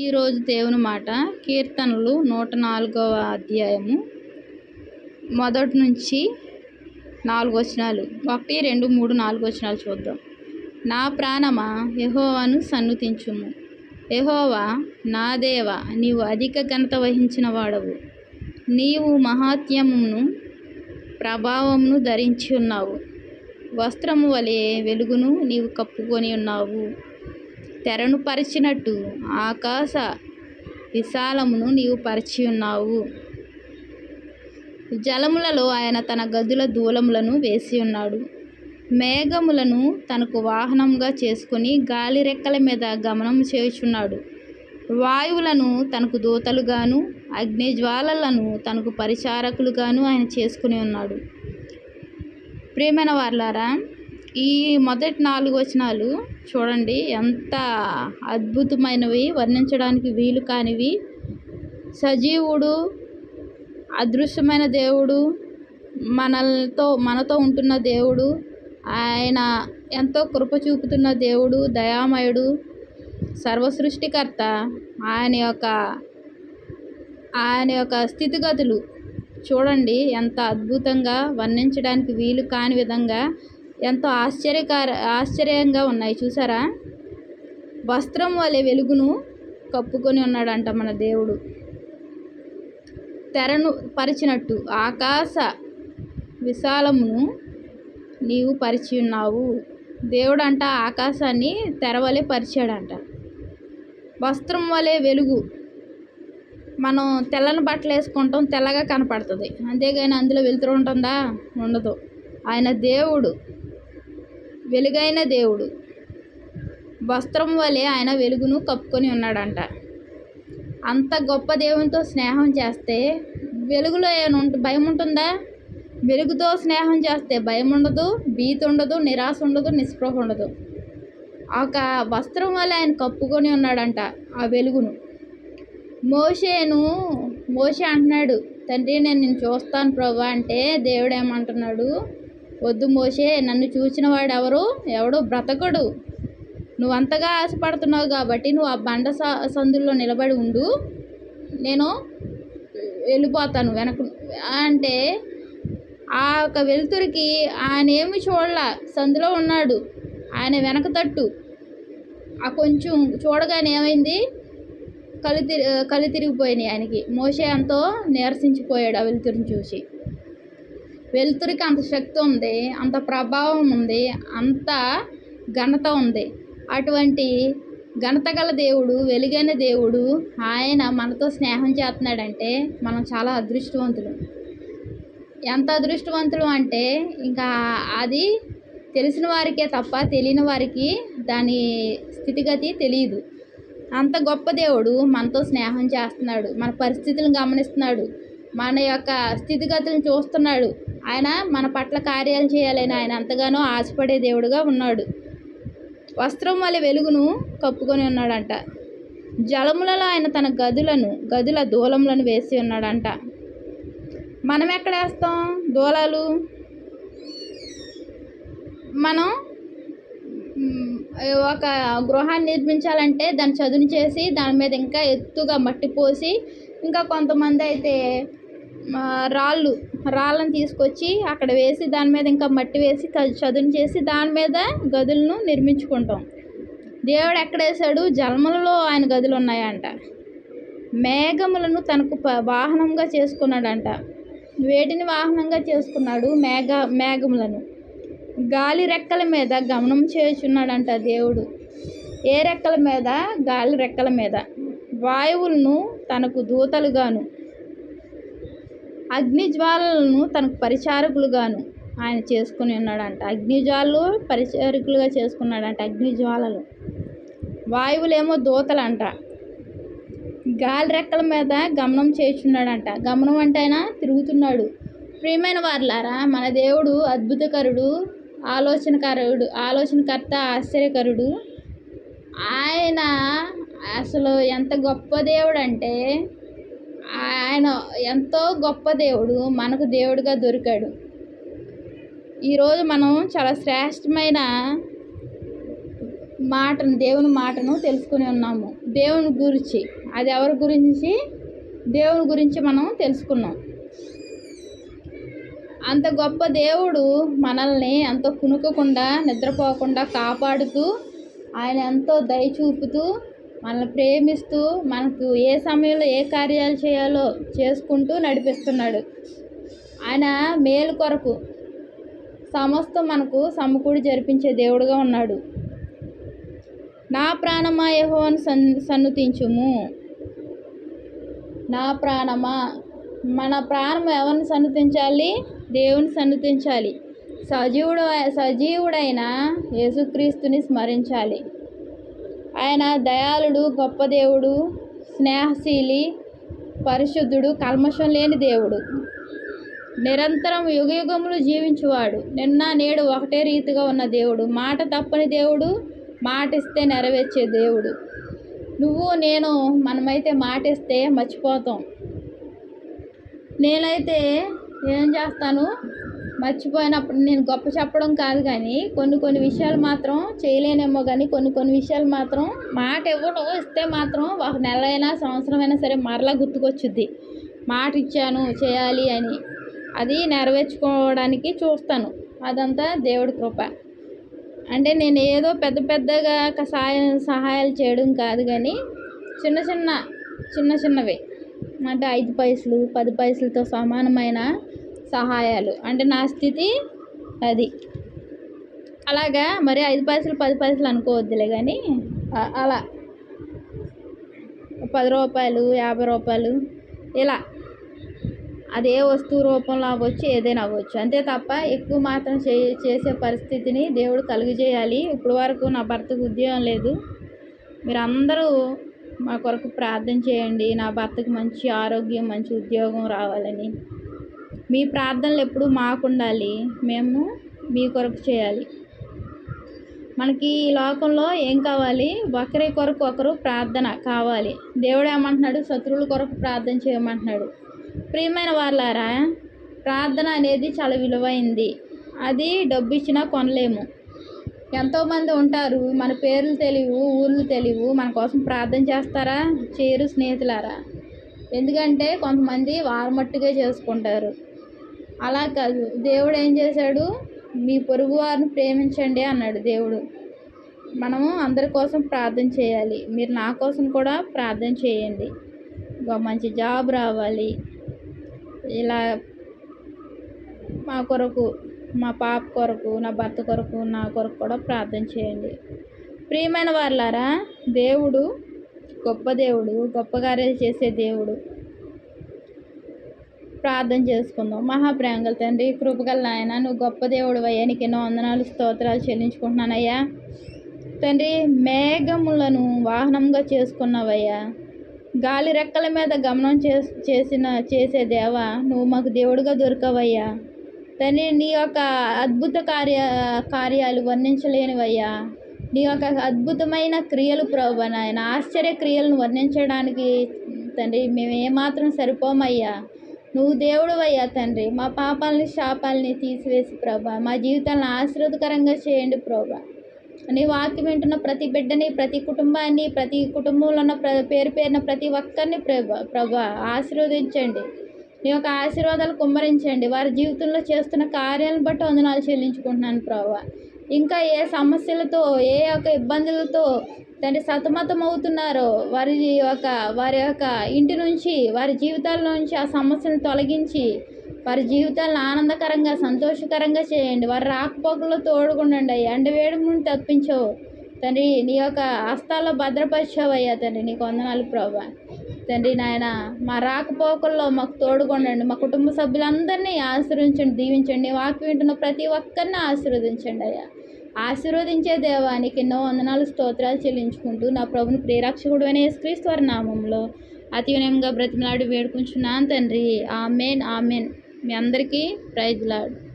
ఈరోజు దేవుని మాట కీర్తనలు నూట నాలుగవ అధ్యాయము మొదటి నుంచి నాలుగు వచనాలు. ఒకటి రెండు మూడు నాలుగు వచనాలు చూద్దాం. నా ప్రాణమా యహోవాను సన్నుతించుము. యహోవా నా దేవ నీవు అధిక ఘనత వహించిన వాడవు. నీవు మహాత్యమును ప్రభావమును ధరించి ఉన్నావు. వస్త్రము వలె వెలుగును నీవు కప్పుకొని ఉన్నావు. తెరను పరిచినట్టు ఆకాశ విశాలమును నీవు పరిచి ఉన్నావు. జలములలో ఆయన తన గదుల దూలములను వేసి ఉన్నాడు. మేఘములను తనకు వాహనంగా చేసుకుని గాలి రెక్కల మీద గమనం చేయుచున్నాడు. వాయువులను తనకు దూతలుగాను అగ్నిజ్వాలలను తనకు పరిచారకులుగాను ఆయన చేసుకుని ఉన్నాడు. ప్రేమైన వార్లారా ఈ మొదటి నాలుగు వచనాలు చూడండి ఎంత అద్భుతమైనవి వర్ణించడానికి వీలు కానివి. సజీవుడు అదృశ్యమైన దేవుడు మనలతో మనతో ఉంటున్న దేవుడు ఆయన ఎంతో కృప చూపుతున్న దేవుడు దయామయుడు సర్వసృష్టికర్త ఆయన యొక్క ఆయన యొక్క స్థితిగతులు. చూడండి ఎంత అద్భుతంగా వర్ణించడానికి వీలు కాని విధంగా ఎంతో ఆశ్చర్యకర ఆశ్చర్యంగా ఉన్నాయి. చూసారా? వస్త్రం వలె వెలుగును కప్పుకొని ఉన్నాడంట మన దేవుడు. తెరను పరిచినట్టు ఆకాశ విశాలమును నీవు పరిచి ఉన్నావు. దేవుడు అంట ఆకాశాన్ని తెరవలే పరిచాడంట. వస్త్రం వలె వెలుగు. మనం తెల్లని బట్టలు వేసుకుంటాం తెల్లగా కనపడుతుంది. అంతేగాని అందులో వెలుతురు ఉంటుందా? ఉండదు. ఆయన దేవుడు వెలుగైన దేవుడు. వస్త్రం వలె ఆయన వెలుగును కప్పుకొని ఉన్నాడంట. అంత గొప్ప దేవునితో స్నేహం చేస్తే వెలుగులో ఏమైనా భయం ఉంటుందా? వెలుగుతో స్నేహం చేస్తే భయం ఉండదు భీతి ఉండదు నిరాశ ఉండదు నిస్పృహ ఉండదు. ఒక వస్త్రం వల్ల ఆయన కప్పుకొని ఉన్నాడంట ఆ వెలుగును. మోషేను మోషే అంటున్నాడు తండ్రి నేను నేను చూస్తాను ప్రభు అంటే దేవుడు ఏమంటున్నాడు? వద్దు మోషే నన్ను చూసిన వాడు ఎవరు ఎవడో? బ్రతకడు. నువ్వు అంతగా ఆశపడుతున్నావు కాబట్టి నువ్వు ఆ బండ సందుల్లో నిలబడి ఉండు. నేను వెళ్ళిపోతాను వెనక అంటే ఆ యొక్క వెలుతురికి ఆయన ఏమి చూడలా. సందులో ఉన్నాడు. ఆయన వెనక తట్టు. ఆ కొంచెం చూడగానే ఏమైంది? కళ్ళు తిరి కళ్ళు తిరిగిపోయినాయి ఆయనకి. మోసే ఎంతో నీరసించిపోయాడు ఆ వెలుతురిని చూసి. వెలుతురికి అంత శక్తి ఉంది అంత ప్రభావం ఉంది అంత ఘనత ఉంది. అటువంటి ఘనత గల దేవుడు వెలుగైన దేవుడు ఆయన మనతో స్నేహం చేస్తున్నాడంటే మనం చాలా అదృష్టవంతులు. ఎంత అదృష్టవంతులు అంటే ఇంకా అది తెలిసిన వారికే తప్ప తెలియని వారికి దాని స్థితిగతి తెలియదు. అంత గొప్ప దేవుడు మనతో స్నేహం చేస్తున్నాడు మన పరిస్థితులను గమనిస్తున్నాడు మన యొక్క స్థితిగతులను చూస్తున్నాడు. ఆయన మన పట్ల కార్యాలు చేయాలని ఆయన ఎంతగానో ఆశపడే దేవుడుగా ఉన్నాడు. వస్త్రం వల్ల వెలుగును కప్పుకొని ఉన్నాడంట. జలములలో ఆయన తన గదులను గదుల దూలములను వేసి ఉన్నాడంట. మనం ఎక్కడ వేస్తాం? దూలాలు? మనం ఒక గృహాన్ని నిర్మించాలంటే దాన్ని చదును చేసి దాని మీద ఇంకా ఎత్తుగా మట్టి పోసి ఇంకా కొంతమంది అయితే రాళ్ళు రాళ్ళను తీసుకొచ్చి అక్కడ వేసి దాని మీద ఇంకా మట్టి వేసి చదును చేసి దాని మీద గదులను నిర్మించుకుంటాం. దేవుడు ఎక్కడ వేసాడు జలములలో ఆయన గదులు ఉన్నాయంట. మేఘములను తనకు వాహనంగా చేసుకున్నాడంట. వేటిని వాహనంగా చేసుకున్నాడు? మేఘ మేఘములను. గాలి రెక్కల మీద గమనం చేయుచున్నాడంట దేవుడు. ఏ రెక్కల మీద? గాలి రెక్కల మీద. వాయువులను తనకు దూతలుగాను అగ్నిజ్వాలలను తనకు పరిచారకులుగాను ఆయన చేసుకుని ఉన్నాడంట. అగ్నిజ్వాలలు పరిచారకులుగా చేసుకున్నాడంట అగ్నిజ్వాలలు. వాయువులేమో దూతలంట. గాలి రెక్కల మీద గమనం చేస్తున్నాడంట గమనం అంటే ఆయన తిరుగుతున్నాడు. ప్రియమైన వార్లారా మన దేవుడు అద్భుతకరుడు ఆలోచనకరుడు ఆలోచనకర్త ఆశ్చర్యకరుడు. ఆయన అసలు ఎంత గొప్ప దేవుడు అంటే ఆయన ఎంతో గొప్ప దేవుడు మనకు దేవుడిగా దొరికాడు. ఈరోజు మనం చాలా శ్రేష్టమైన మాటను దేవుని మాటను తెలుసుకుని ఉన్నాము. దేవుని గురించి అది ఎవరి గురించి? దేవుని గురించి మనం తెలుసుకున్నాం. అంత గొప్ప దేవుడు మనల్ని అంత కునుకకుండా నిద్రపోకుండా కాపాడుతూ ఆయన ఎంతో దయ చూపుతూ మనల్ని ప్రేమిస్తూ మనకు ఏ సమయంలో ఏ కార్యాలు చేయాలో చేసుకుంటూ నడిపిస్తున్నాడు. ఆయన మేలు కొరకు సమస్తం మనకు సమకూడి జరిపించే దేవుడుగా ఉన్నాడు. నా ప్రాణమా యెహోవాను సన్ సన్నుతించుము. నా ప్రాణమా మన ప్రాణం ఎవరిని సన్నుతించాలి? దేవుని సన్నుతించాలి. సజీవుడు సజీవుడైన యేసుక్రీస్తుని స్మరించాలి. ఆయన దయాళుడు గొప్ప దేవుడు స్నేహశీలి పరిశుద్ధుడు కల్మషం లేని దేవుడు. నిరంతరం యుగయుగములు జీవించువాడు. నిన్న నేడు ఒకటే రీతిగా ఉన్న దేవుడు. మాట తప్పని దేవుడు మాట ఇస్తే నెరవేర్చే దేవుడు. నువ్వు నేను మనమైతే మాట ఇస్తే మర్చిపోతాం. నేనైతే ఏం చేస్తాను? మర్చిపోయినప్పుడు నేను గొప్ప చెప్పడం కాదు కానీ కొన్ని కొన్ని విషయాలు మాత్రం చేయలేనేమో కానీ కొన్ని కొన్ని విషయాలు మాత్రం మాట ఇవ్వడం ఇస్తే మాత్రం ఒక నెల అయినా సంవత్సరం అయినా సరే మరలా గుర్తుకొచ్చుద్ది. మాట ఇచ్చాను చేయాలి అని. అది నెరవేర్చుకోవడానికి చూస్తాను. అదంతా దేవుడి కృప. అంటే నేను ఏదో పెద్ద పెద్దగా సహాయం సహాయాలు చేయడం కాదు కానీ చిన్న చిన్న చిన్న చిన్నవి. అంటే ఐదు పైసలు పది పైసలతో సమానమైన సహాయాలు. అంటే నా స్థితి అది. అలాగా మరి ఐదు పైసలు పది పైసలు అనుకోవద్దులే కానీ అలా. పది రూపాయలు యాభై రూపాయలు ఇలా. అదే వస్తువు రూపంలో అవ్వచ్చు ఏదైనా అవ్వచ్చు. అంతే తప్ప ఎక్కువ మాత్రం చే చేసే పరిస్థితిని దేవుడు కలుగజేయాలి. ఇప్పుడు వరకు నా భర్తకు ఉద్యోగం లేదు. మీరు అందరూ మా కొరకు ప్రార్థన చేయండి. నా భర్తకు మంచి ఆరోగ్యం మంచి ఉద్యోగం రావాలని. మీ ప్రార్థనలు ఎప్పుడు మాకు ఉండాలి మేము మీ కొరకు చేయాలి. మనకి ఈ లోకంలో ఏం కావాలి? ఒకరి కొరకు ఒకరు ప్రార్థన కావాలి. దేవుడు ఏమంటున్నాడు? శత్రువుల కొరకు ప్రార్థన చేయమంటున్నాడు. ప్రియమైన వాళ్ళారా ప్రార్థన అనేది చాలా విలువైంది. అది డబ్బు ఇచ్చినా కొనలేము. ఎంతోమంది ఉంటారు మన పేర్లు తెలియవు ఊర్లు తెలియవు మన కోసం ప్రార్థన చేస్తారా? చేయరు స్నేహితులారా. ఎందుకంటే కొంతమంది వారమట్టుగా చేసుకుంటారు. అలా కాదు. దేవుడు ఏం చేశాడు? మీ పొరుగు వారిని ప్రేమించండి అన్నాడు దేవుడు. మనము అందరి కోసం ప్రార్థన చేయాలి. మీరు నా కోసం కూడా ప్రార్థన చేయండి. మంచి జాబ్ రావాలి. ఇలా మా కొరకు మా పాప కొరకు నా భర్త కొరకు నా కొరకు కూడా ప్రార్థన చేయండి. ప్రియమైన వాళ్ళారా దేవుడు గొప్ప దేవుడు గొప్ప కార్యాలు చేసే దేవుడు. ప్రార్థన చేసుకుందాం. మహాప్రేంగల తండ్రి కృపగల నాయన నువ్వు గొప్ప దేవుడు అయ్యా నీకు ఎన్నో వందనాలు స్తోత్రాలు చెల్లించుకుంటున్నానయ్యా. తండ్రి మేఘములను వాహనంగా చేసుకున్నావయ్యా. గాలి రెక్కల మీద గమనం చేస్ చేసిన చేసే దేవా నువ్వు మాకు దేవుడిగా దొరకవయ్యా. తండ్రి నీ యొక్క అద్భుత కార్య కార్యాలు వర్ణించలేనివయ్యా. నీ యొక్క అద్భుతమైన క్రియలు ప్రభు నాయన ఆశ్చర్య క్రియలను వర్ణించడానికి తండ్రి మేము ఏమాత్రం సరిపోమయ్యా. నువ్వు దేవుడు అయ్యా తండ్రి. మా పాపాలని శాపాలని తీసివేసి ప్రభా. మా జీవితాలను ఆశీర్వదకరంగా చేయండి ప్రభా. నీ వాక్యం వింటున్న ప్రతి బిడ్డని ప్రతి కుటుంబాన్ని ప్రతి కుటుంబంలో ఉన్న ప్ర పేరు పేరున ప్రతి ఒక్కరిని ప్రభా ప్రభా ఆశీర్వదించండి. నీ యొక్క ఆశీర్వాదాలు కుమ్మరించండి. వారి జీవితంలో చేస్తున్న కార్యాలను బట్టి వందనాలు చెల్లించుకుంటున్నాను ప్రభా. ఇంకా ఏ సమస్యలతో ఏ యొక్క ఇబ్బందులతో తండ్రి సతమతం అవుతున్నారో వారి యొక్క వారి యొక్క ఇంటి నుంచి వారి జీవితాల నుంచి ఆ సమస్యను తొలగించి వారి జీవితాలను ఆనందకరంగా సంతోషకరంగా చేయండి. వారి రాకపోకలు తోడుకుండండి అయ్యా. ఎండ వేడి నుండి తప్పించవు తండ్రి నీ యొక్క హస్తాల్లో భద్రపరిచావయ్యా తండ్రి. నీకు వందనాలు ప్రభా. తండ్రి నాయన మా రాకపోకల్లో మాకు తోడుకొండండి మా కుటుంబ సభ్యులందరినీ ఆశీర్వించండి దీవించండి. నీ వాక్యం వింటున్న ప్రతి ఒక్కరిని ఆశీర్వదించండి అయ్యా. ఆశీర్వదించే దేవానికి ఎన్నో వందనాలు స్తోత్రాలు చెల్లించుకుంటూ నా ప్రభుని ప్రేరక్షకుడు అనే యేసుక్రీస్తు నామంలో అతి వినయంగా బ్రతిమలాడి వేడుకుంటున్నాను తండ్రి. Amen amen. మీ అందరికీ ప్రైజ్ లాడు.